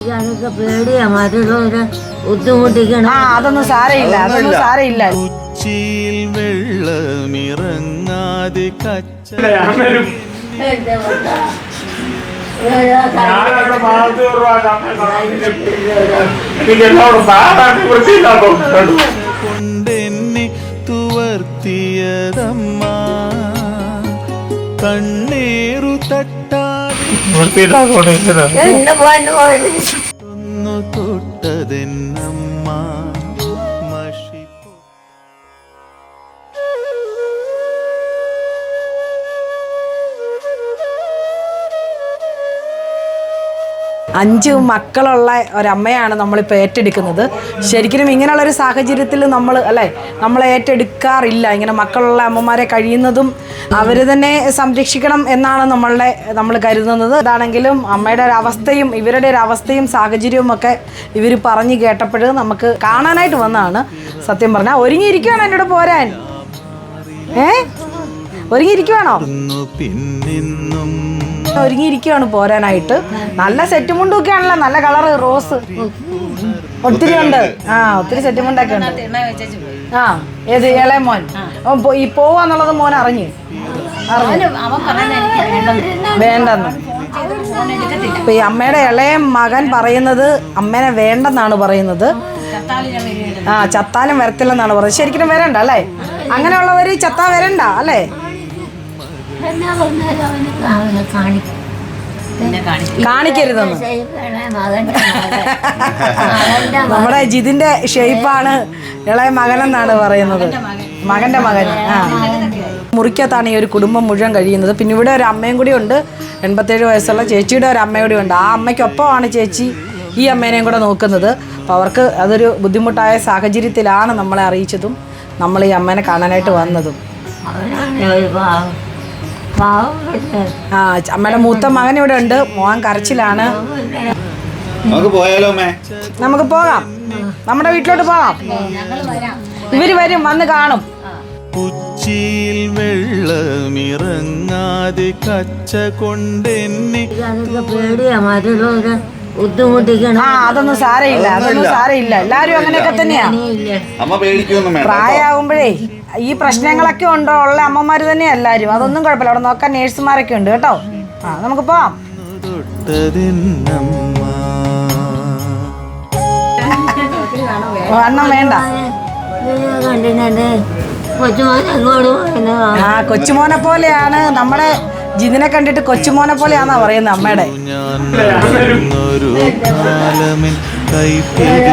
അതൊക്കെ പേടിയാ. മറ്റുള്ളവരെ ബുദ്ധിമുട്ടിക്കണം. ആ അതൊന്നും സാരയില്ല അതൊന്നും സാരയില്ല ഉച്ചിയിൽ വെള്ളമിറങ്ങാതെ കച്ച കൊണ്ടെന്നെ തുവർത്തിയതമ്മ. കണ്ണേറു തട്ടാതെ വൃത്തിയില്ലാത്തോണ്ട് എന്റെ അഞ്ച് മക്കളുള്ള ഒരമ്മയാണ് നമ്മളിപ്പോൾ ഏറ്റെടുക്കുന്നത്. ശരിക്കും ഇങ്ങനെയുള്ളൊരു സാഹചര്യത്തിൽ നമ്മൾ അല്ലേ? നമ്മൾ ഏറ്റെടുക്കാറില്ല. ഇങ്ങനെ മക്കളുള്ള അമ്മമാരെ കഴിയുന്നതും അവർ തന്നെ സംരക്ഷിക്കണം എന്നാണ് നമ്മളുടെ നമ്മൾ കരുതുന്നത്. അതാണെങ്കിലും അമ്മയുടെ ഒരു അവസ്ഥയും ഇവരുടെ ഒരു അവസ്ഥയും സാഹചര്യവും ഒക്കെ ഇവർ പറഞ്ഞു കേട്ടപ്പോൾ നമുക്ക് കാണാനായിട്ട് വന്നതാണ്. സത്യം പറഞ്ഞാൽ ഒരുങ്ങിയിരിക്കുകയാണ് എന്നോട് പോരാൻ. ഏ? ഒരുങ്ങിയിരിക്കുവാണോ? ഒരുങ്ങിയിരിക്കുവാണ് ഒരുങ്ങിയിരിക്കുകയാണ് പോരാനായിട്ട്. നല്ല സെറ്റ് മുണ്ടൊക്കെ ആണല്ലോ നല്ല കളറ് റോസ്. ഒത്തിരി ഉണ്ട്. ആ ഒത്തിരി സെറ്റ് മുണ്ടൊക്കെ ഉണ്ട് ആ ഏത് ഇളയ മോൻ? ഈ പോവാന്നുള്ളത് മോൻ അറിഞ്ഞു? വേണ്ടെന്ന്. ഇപ്പൊ ഈ അമ്മയുടെ ഇളയ മകൻ പറയുന്നത് അമ്മേനെ വേണ്ടെന്നാണ് പറയുന്നത്. ആ ചത്താലും വരത്തില്ലെന്നാണ് പറയുന്നത്. ശരിക്കും വരണ്ട അല്ലേ? അങ്ങനെയുള്ളവര് ചത്താ വരണ്ട അല്ലേ? എന്നാ വന്നാലും അവന് അവനെ കാണിക്കും. കാണിക്കരുതെന്ന്. നമ്മുടെ ജിതിന്റെ ഷേപ്പാണ് ഇളയ മകനെന്നാണ് പറയുന്നത്. മകന്റെ മകൻ. ആ. മുറിക്കകത്താണ് ഈ ഒരു കുടുംബം മുഴുവൻ കഴിയുന്നത്. പിന്നെ ഇവിടെ ഒരു അമ്മയും കൂടി ഉണ്ട്. എൺപത്തേഴ് വയസ്സുള്ള ചേച്ചിയുടെ ഒരു അമ്മയും കൂടി ഉണ്ട്. ആ അമ്മയ്ക്കൊപ്പമാണ് ചേച്ചി ഈ അമ്മേനെയും കൂടെ നോക്കുന്നത്. അപ്പോൾ അവർക്ക് അതൊരു ബുദ്ധിമുട്ടായ സാഹചര്യത്തിലാണ് നമ്മളെ അറിയിച്ചതും. നമ്മൾ ഈ അമ്മേനെ കാണാനായിട്ട് വന്നതും. ആ അമ്മയുടെ മൂത്ത മകൻ ഇവിടെ ഉണ്ട്. മോൻ കരച്ചിലാണ്. നമുക്ക് പോയാലോ അമ്മേ? നമുക്ക് പോകാം. നമ്മുടെ വീട്ടിലോട്ട് പോകാം. ഇവർ വരും വന്ന് കാണും. ഉച്ചിയിൽ വെള്ളമിറങ്ങാതെ കച്ച കൊണ്ടെന്നെ പേടിയാ. മറ്റുള്ളവരെ ബുദ്ധിമുട്ടിക്കണം. ആ അതൊന്നും സാരയില്ല അതൊന്നും സാരയില്ല എല്ലാരും അങ്ങനെയൊക്കെ തന്നെയാ. ഇല്ല അമ്മ പേടിക്കൊന്നും വേണ്ട പ്രായമാകുമ്പോഴേ ഈ പ്രശ്നങ്ങളൊക്കെ ഉണ്ടോ? ഉള്ള അമ്മമാർ തന്നെ എല്ലാരും അതൊന്നും കുഴപ്പമില്ല. അവിടെ നോക്കാൻ നേഴ്സുമാരൊക്കെ ഉണ്ട് കേട്ടോ. ആ നമുക്ക് പോവാം. വേണ്ട. ആ കൊച്ചുമോനെ പോലെയാണ്. നമ്മുടെ ജിതിനെ കണ്ടിട്ട് കൊച്ചുമോനെ പോലെയാന്നാ പറയുന്നത് അമ്മയുടെ. കൈപ്പിടി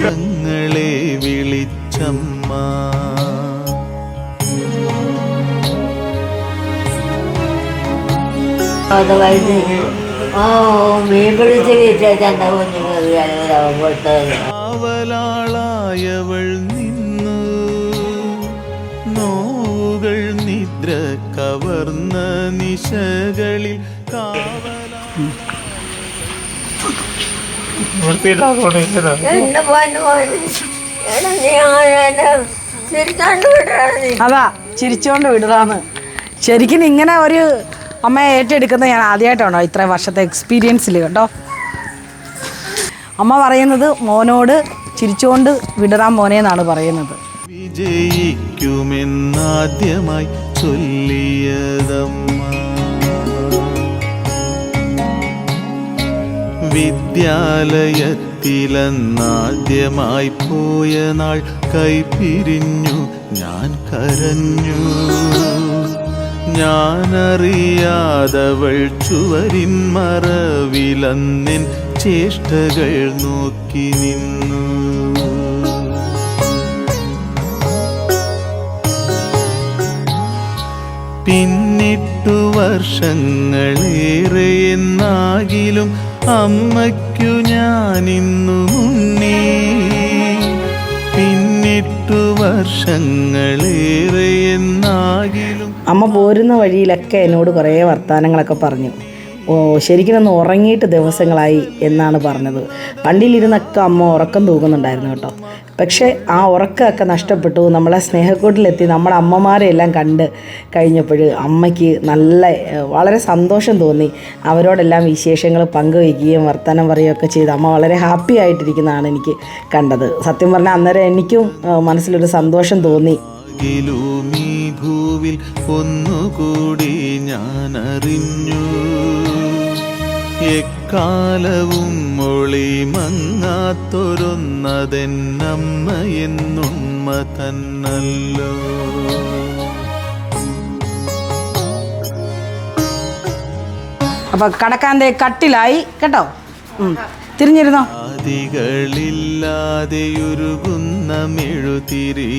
ഞങ്ങളെ വിളിച്ചമ്മ. അത് ഓ മീൻ പിടിച്ച് കാവലാളായവൾ നിന്നു. നോവുകൾ നിദ്ര കവർന്ന നിശകളിൽ കാവല അതാ ചിരിച്ചോണ്ട് വിടുതാന്ന് ശരിക്കും ഇങ്ങനെ ഒരു അമ്മയെ ഏറ്റെടുക്കുന്നത് ഞാൻ ആദ്യമായിട്ടാണോ ഇത്ര വർഷത്തെ എക്സ്പീരിയൻസിൽ കേട്ടോ അമ്മ പറയുന്നത് മോനോട് ചിരിച്ചുകൊണ്ട് വിടറാൻ മോനെ എന്നാണ് പറയുന്നത്. വിജയിക്കുമെന്നാദ്യമായി ചൊല്ലിയതമ്മ വിദ്യാലയത്തിലെന്നാദ്യമായി പോയ നാൾ കൈപിരിഞ്ഞു ഞാൻ കരഞ്ഞു. ഞാനറിയാതവൾ ചുവരിൻ മറവിലന്നിൻ ചേഷ്ടകൾ നോക്കി നിന്നു. പിന്നിട്ടു വർഷങ്ങളേറെ എന്നാകിലും അമ്മയ്ക്കു ഞാനിന്നു മുന്നേ പിന്നിട്ടു വർഷങ്ങളേറെ എന്നാകിലും അമ്മ പോരുന്ന വഴിയിലൊക്കെ എന്നോട് കുറേ വർത്തമാനങ്ങളൊക്കെ പറഞ്ഞു. ശരിക്കും ഒന്ന് ഉറങ്ങിയിട്ട് ദിവസങ്ങളായി എന്നാണ് പറഞ്ഞത്. വണ്ടിയിലിരുന്നൊക്കെ അമ്മ ഉറക്കം തൂക്കുന്നുണ്ടായിരുന്നു കേട്ടോ. പക്ഷേ ആ ഉറക്കമൊക്കെ നഷ്ടപ്പെട്ടു. നമ്മളെ സ്നേഹക്കൂട്ടിലെത്തി നമ്മുടെ അമ്മമാരെ എല്ലാം കണ്ട് കഴിഞ്ഞപ്പോൾ അമ്മയ്ക്ക് നല്ല വളരെ സന്തോഷം തോന്നി. അവരോടെല്ലാം വിശേഷങ്ങൾ പങ്കുവയ്ക്കുകയും വർത്തമാനം പറയുകയൊക്കെ ചെയ്ത് അമ്മ വളരെ ഹാപ്പി ആയിട്ടിരിക്കുന്നതാണ് എനിക്ക് കണ്ടത്. സത്യം പറഞ്ഞാൽ അന്നേരം എനിക്കും മനസ്സിലൊരു സന്തോഷം തോന്നി. ഈ ഭൂവിൽ ഒന്നുകൂടി ഞാൻ അറിഞ്ഞു എക്കാലവും മൊളി മങ്ങാത്തൊരുന്നതെന്നമ്മ എന്നുമ്മ തന്നല്ലോ. അപ്പൊ കടക്കാന്റെ കട്ടിലായി കേട്ടോ? തിരിഞ്ഞിരുന്നോ?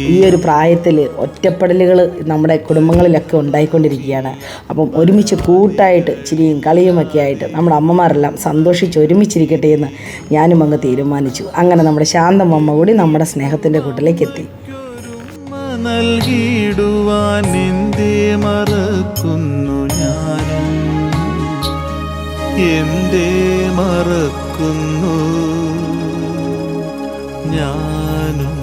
ഈ ഒരു പ്രായത്തിൽ ഒറ്റപ്പെടലുകൾ നമ്മുടെ കുടുംബങ്ങളിലൊക്കെ ഉണ്ടായിക്കൊണ്ടിരിക്കുകയാണ്. അപ്പം ഒരുമിച്ച് കൂട്ടായിട്ട് ചിരിയും കളിയുമൊക്കെ ആയിട്ട് നമ്മുടെ അമ്മമാരെല്ലാം സന്തോഷിച്ച് ഒരുമിച്ചിരിക്കട്ടെ എന്ന് ഞാനും അങ്ങ് തീരുമാനിച്ചു. അങ്ങനെ നമ്മുടെ ശാന്തമ്മ കൂടി നമ്മുടെ സ്നേഹത്തിന്റെ കൂട്ടിലേക്ക് എത്തി. ഓർമ്മ നൽകിയിടുവാൻ എന്തേ മറക്കുന്നു ഞാനും എന്തേ മറക്കുന്നു? ഞാനും